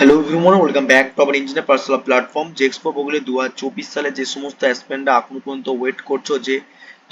Hello everyone welcome back to our engineer personal platform যে এক্সপো বগলে দু সালে যে সমস্ত অ্যাসপেন্ডরা এখনও পর্যন্ত ওয়েট করছ যে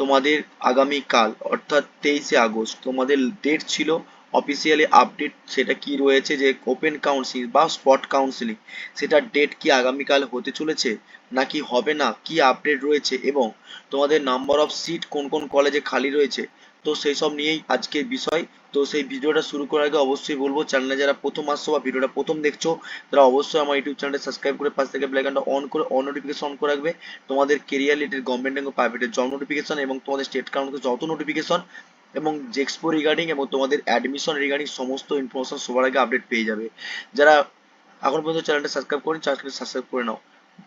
তোমাদের আগামী কাল, অর্থাৎ তেইশে আগস্ট, তোমাদের ডেট ছিল অফিসিয়ালি আপডেট সেটা কি রয়েছে যে ওপেন কাউন্সিল বা স্পট কাউন্সিলিং সেটার ডেট কি আগামীকাল হতে চলেছে নাকি হবে না, কি আপডেট রয়েছে এবং তোমাদের নাম্বার অফ সিট কোন কোন কলেজে খালি রয়েছে তো সেই সব নিয়েই আজকের বিষয়। তো সেই ভিডিওটা শুরু করার আগে অবশ্যই বলব, চ্যানেলে যারা প্রথম আসছো বা ভিডিওটা প্রথম দেখছ, তারা অবশ্যই আমার ইউটিউব চ্যানেলটা সাবস্ক্রাইব করে পাশ থেকে বেল অন করে অন নোটিফিকেশন অন করে রাখবে। তোমাদের কেরিয়ার রিলেটেড গভর্নমেন্ট এবং প্রাইভেটের জব নোটিফিকেশন এবং তোমাদের স্টেট কাউন্টের যত নোটিফিকেশন এবং জেক্সপো রিগার্ডিং এবং তোমাদের অ্যাডমিশন রিগার্ডিং সমস্ত ইনফরমেশন সবার আগে আপডেট পেয়ে যাবে। যারা এখন পর্যন্ত চ্যানেলটা সাবস্ক্রাইব করেন চ্যানেলটা সাবস্ক্রাইব করে নাও।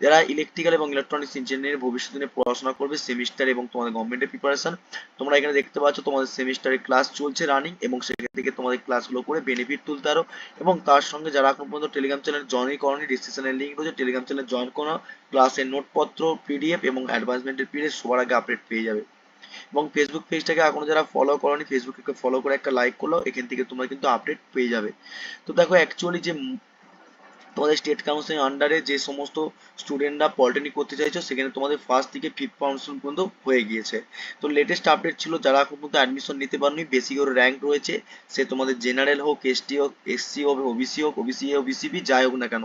যারা ইলেকট্রিক্যাল এবং ইলেকট্রনিক্স ইঞ্জিনিয়ারিং ভবিষ্যৎ নিয়ে পড়াশোনা করবে সেমিস্টার এবং তোমাদের গভর্নমেন্টের প্রিপারেশন তোমরা এখানে দেখতে পাচ্ছ তোমাদের সেমিস্টারের ক্লাস চলছে রানিং এবং সেখান থেকে তোমাদের ক্লাসগুলো করে বেনিফিট তুলতে আরও এবং তার সঙ্গে যারা এখন পর্যন্ত টেলিগ্রাম চ্যানেল জয়েন করনি ডিসক্রিপশনের লিঙ্ক রয়েছে টেলিগ্রাম চ্যানেল জয়েন করো ক্লাসের নোটপত্র পিডিএফ এবং অ্যাডভান্সমেন্টের পিডিএফ সবার আগে আপডেট পেয়ে যাবে। এবং ফেসবুক পেজটাকে এখনও যারা ফলো করনি ফেসবুকে ফলো করে একটা লাইক করল, এখান থেকে তোমরা কিন্তু আপডেট পেয়ে যাবে। তো দেখো অ্যাকচুয়ালি যে তোমাদের স্টেট কাউন্সিল আন্ডারে যে সমস্ত স্টুডেন্টরা পলিটেকনিক করতে চাইছো, সেখানে তোমাদের ফার্স্ট থেকে ফিফথ কাউন্সিল পর্যন্ত হয়ে গিয়েছে। তো লেটেস্ট আপডেট ছিল, যারা এখন পর্যন্ত অ্যাডমিশন নিতে পারনি বেসিক ওর র্যাঙ্ক রয়েছে, সে তোমাদের জেনারেল হোক এসটি হোক এসসি হোক ওবিসি হোক ওবিসি হোক বিসিবি যাই হোক না কেন।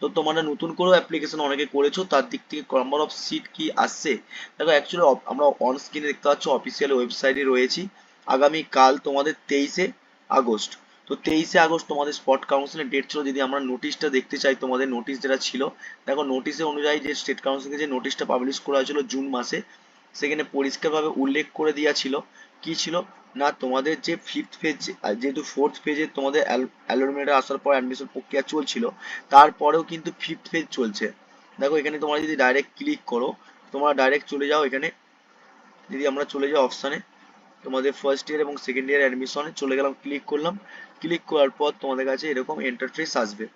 তো তোমরা নতুন করেও অ্যাপ্লিকেশন অনেকে করেছ, তার দিক থেকে নাম্বার অফ সিট কি আসছে? দেখো অ্যাকচুয়ালি আমরা অন স্ক্রিনে দেখতে পাচ্ছ অফিসিয়াল ওয়েবসাইটে রয়েছি। আগামী কাল তোমাদের তেইশে আগস্ট। তো তেইশে আগস্ট তোমাদের স্পট কাউন্সিলের ডেট ছিল। যদি আমরা নোটিশটা দেখতে চাই, তোমাদের নোটিশ যেটা ছিল, দেখো নোটিশে অনুযায়ী যে স্টেট কাউন্সিল যে নোটিশটা পাবলিশ করা হয়েছিল জুন মাসে, সেখানে পরিষ্কারভাবে উল্লেখ করে দেওয়া ছিল। কি ছিল? না, তোমাদের যে ফিফথ ফেজ যেহেতু ফোর্থ ফেজে তোমাদের অ্যালোটমেন্টে আসার পর অ্যাডমিশন প্রক্রিয়া চলছিল, তারপরেও কিন্তু ফিফথ ফেজ চলছে। দেখো এখানে তোমরা যদি ডাইরেক্ট ক্লিক করো, তোমরা ডাইরেক্ট চলে যাও এখানে। যদি আমরা চলে যাই অপশানে তোমাদের ফার্স্ট ইয়ার এবং সেকেন্ড ইয়ার অ্যাডমিশনে চলে গেলাম ক্লিক করলাম। ক্লিক করার পর তোমাদের কাছে এরকম ইন্টারফেস আসবে।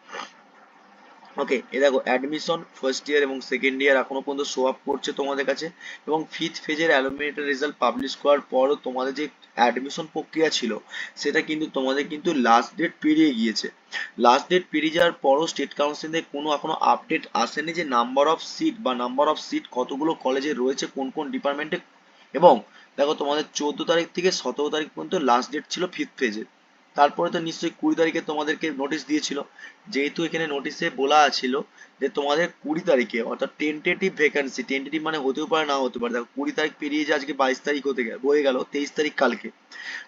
ওকে এ দেখো অ্যাডমিশন ফার্স্ট ইয়ার এবং সেকেন্ড ইয়ার এখনও পর্যন্ত শো আপ করছে তোমাদের কাছে এবং ফিফথ ফেজের অ্যালুমিনেটের রেজাল্ট পাবলিশ করার পরও তোমাদের যে অ্যাডমিশন প্রক্রিয়া ছিল, সেটা কিন্তু তোমাদের কিন্তু লাস্ট ডেট পেরিয়ে গিয়েছে। লাস্ট ডেট পেরিয়ে যাওয়ার পরও স্টেট কাউন্সিলে কোনো এখনও আপডেট আসেনি যে নাম্বার অফ সিট বা নাম্বার অফ সিট কতগুলো কলেজে রয়েছে, কোন কোন ডিপার্টমেন্টে এবং দেখো তোমাদের চোদ্দ তারিখ থেকে সতেরো তারিখ পর্যন্ত লাস্ট ডেট ছিল ফিফথ ফেজের তারপরে তো নিশ্চয়ই কুড়ি তারিখে তোমাদেরকে নোটিশ দিয়েছিল। যেহেতু এখানে নোটিশে বলা ছিল যে তোমাদের কুড়ি তারিখে, অর্থাৎ টেন্টেটিভ ভ্যাকান্সি টেন্টেটিভ মানে হতেও পারে, না হতে পারে। দেখো, কুড়ি তারিখ পেরিয়ে যে আজকে বাইশ তারিখ হতে গেল, হয়ে গেল, তেইশ তারিখ কালকে।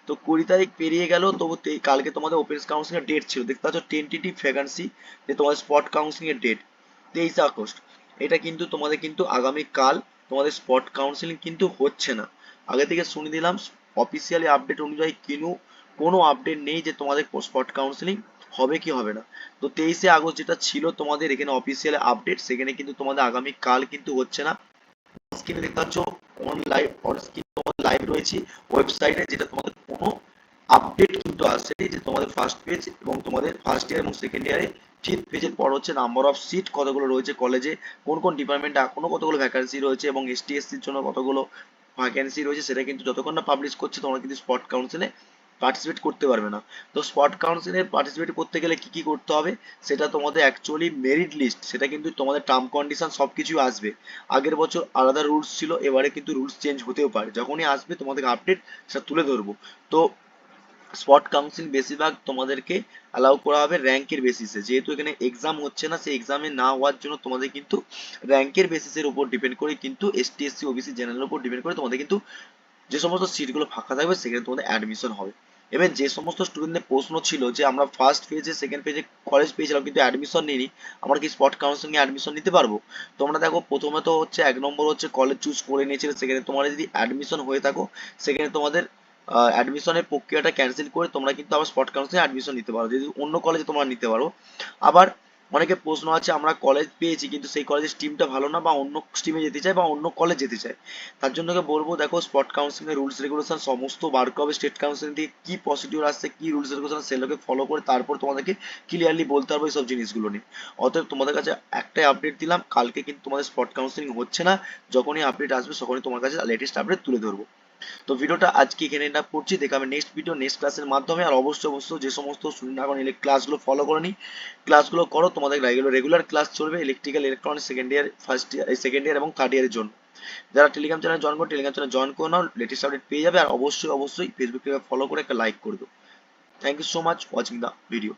তো কুড়ি তারিখ পেরিয়ে গেল, তবু কালকে তোমাদের ওপেন কাউন্সিলিং এর ডেট ছিল। দেখতে পাচ্ছ টেন্টেটিভ ভ্যাকান্সি যে তোমাদের স্পট কাউন্সিলিং এর ডেট তেইশে আগস্ট। এটা কিন্তু তোমাদের কিন্তু আগামী কাল তোমাদের স্পট কাউন্সিলিং কিন্তু হচ্ছে না। আগে থেকে শুনে দিলাম অফিসিয়ালি আপডেট অনুযায়ী কিনু, কোনো আপডেট নেই যে তোমাদের স্পট কাউন্সিলিং হবে কি হবে না। তো তেইশে আগস্ট যেটা ছিল তোমাদের এখানে অফিসিয়াল আপডেট সেখানে কিন্তু তোমাদের আগামী কাল কিন্তু হচ্ছে না। স্ক্রিনে দেখতে পাচ্ছ অন লাইভ অন স্ক্রিন তোমাদের লাইভ রয়েছে। ওয়েবসাইটে যেটা তোমাদের কোনো আপডেট কিন্তু আসেনি, যে তোমাদের ফার্স্ট পেজ এবং তোমাদের ফার্স্ট ইয়ার এবং সেকেন্ড ইয়ারে ফিফথ পেজের পর হচ্ছে নাম্বার অফ সিট কতগুলো রয়েছে কলেজে কোন কোন ডিপার্টমেন্টে এখনও কতগুলো ভ্যাকান্সি রয়েছে এবং এসটি এসসির জন্য কতগুলো ভ্যাকেন্সি রয়েছে, সেটা কিন্তু যতক্ষণ না পাবলিশ করছে তোমরা কিন্তু স্পট কাউন্সিলে পার্টিসিপেট করতে পারবে না। তো স্পট কাউন্সিলে পার্টিসিপেট করতে গেলে কি কি করতে হবে, সেটা তোমাদের অ্যাকচুয়ালি মেরিট লিস্ট সেটা কিন্তু তোমাদের টার্ম কন্ডিশন সব কিছুই আসবে। আগের বছর আলাদা রুলস ছিল, এবারে কিন্তু রুলস চেঞ্জ হতেও পারে। যখনই আসবে, তোমাদেরকে আপডেট সেটা তুলে ধরবো। তো স্পট কাউন্সিল বেশিরভাগ তোমাদেরকে অ্যালাউ করা হবে র্যাঙ্কের বেসিসে যেহেতু এখানে এক্সাম হচ্ছে না, সেই এক্সামে না হওয়ার জন্য তোমাদের কিন্তু র্যাঙ্কের বেসিসের উপর ডিপেন্ড করে কিন্তু এসটি এসসি ওবিসি জেনারেলের উপর ডিপেন্ড করে তোমাদের কিন্তু যে সমস্ত সিটগুলো ফাঁকা থাকবে, সেখানে তোমাদের অ্যাডমিশন হবে। এবার যে সমস্ত স্টুডেন্টদের প্রশ্ন ছিল যে আমরা ফার্স্ট পেজে সেকেন্ড পেজে কলেজ পেয়েছিলাম কিন্তু অ্যাডমিশন নিইনি, আমরা কি স্পট কাউন্সিলিং এ অ্যাডমিশন নিতে পারব? তোমরা দেখো প্রথমে তো হচ্ছে এক নম্বর হচ্ছে কলেজ চুজ করে নিয়েছিলে, সেখানে তোমার যদি অ্যাডমিশন হয়ে থাকো, সেখানে তোমাদের অ্যাডমিশনের প্রক্রিয়াটা ক্যান্সেল করে তোমরা কিন্তু আবার স্পট কাউন্সিলিং অ্যাডমিশন নিতে পারো। যদি অন্য কলেজে তোমরা নিতে পারো। আবার অনেকে প্রশ্ন আছে, আমরা কলেজ পেয়েছি, কিন্তু সেই কলেজের স্ট্রিমটা ভালো না বা অন্য স্ট্রিমে যেতে চাই বা অন্য কলেজ যেতে চাই তার জন্য বলব, দেখো স্পট কাউন্সিলিং এর রুলস রেগুলেশন সমস্ত বার হবে স্টেট কাউন্সিলিং থেকে কি প্রসিডিউর আসছে, কি রুলস রেগুলেশন সেগুলোকে ফলো করে তারপর তোমাদেরকে ক্লিয়ারলি বলতে পারব এইসব জিনিসগুলো নিয়ে। অতএব তোমাদের কাছে একটাই আপডেট দিলাম, কালকে কিন্তু তোমাদের স্পট কাউন্সিলিং হচ্ছে না। যখনই আপডেট আসবে, তখনই তোমার কাছে লেটেস্ট আপডেট তুলে ধরবো। তো ভিডিওটা আজকে এখানে না করছি। দেখে আমি নেক্সট ভিডিও নেক্সট ক্লাসের মাধ্যমে আর অবশ্যই অবশ্যই যে সমস্ত স্টুডেন্ট এখন ক্লাসগুলো ফলো করে নি ক্লাসগুলো করো। তোমাদের রেগুলার ক্লাস চলবে electrical electronics second year first year second year এবং থার্ড ইয়ারের জন্য। যারা টেলিগ্রাম চ্যানেল জয়েন করো টেলিগ্রাম চ্যানেল জয়েন করে নাও লেটেস্ট আপডেট পেয়ে যাবে। আর অবশ্যই অবশ্যই ফেসবুক থেকে ফলো করে একটা লাইক করে দাও। Thank you so much watching the video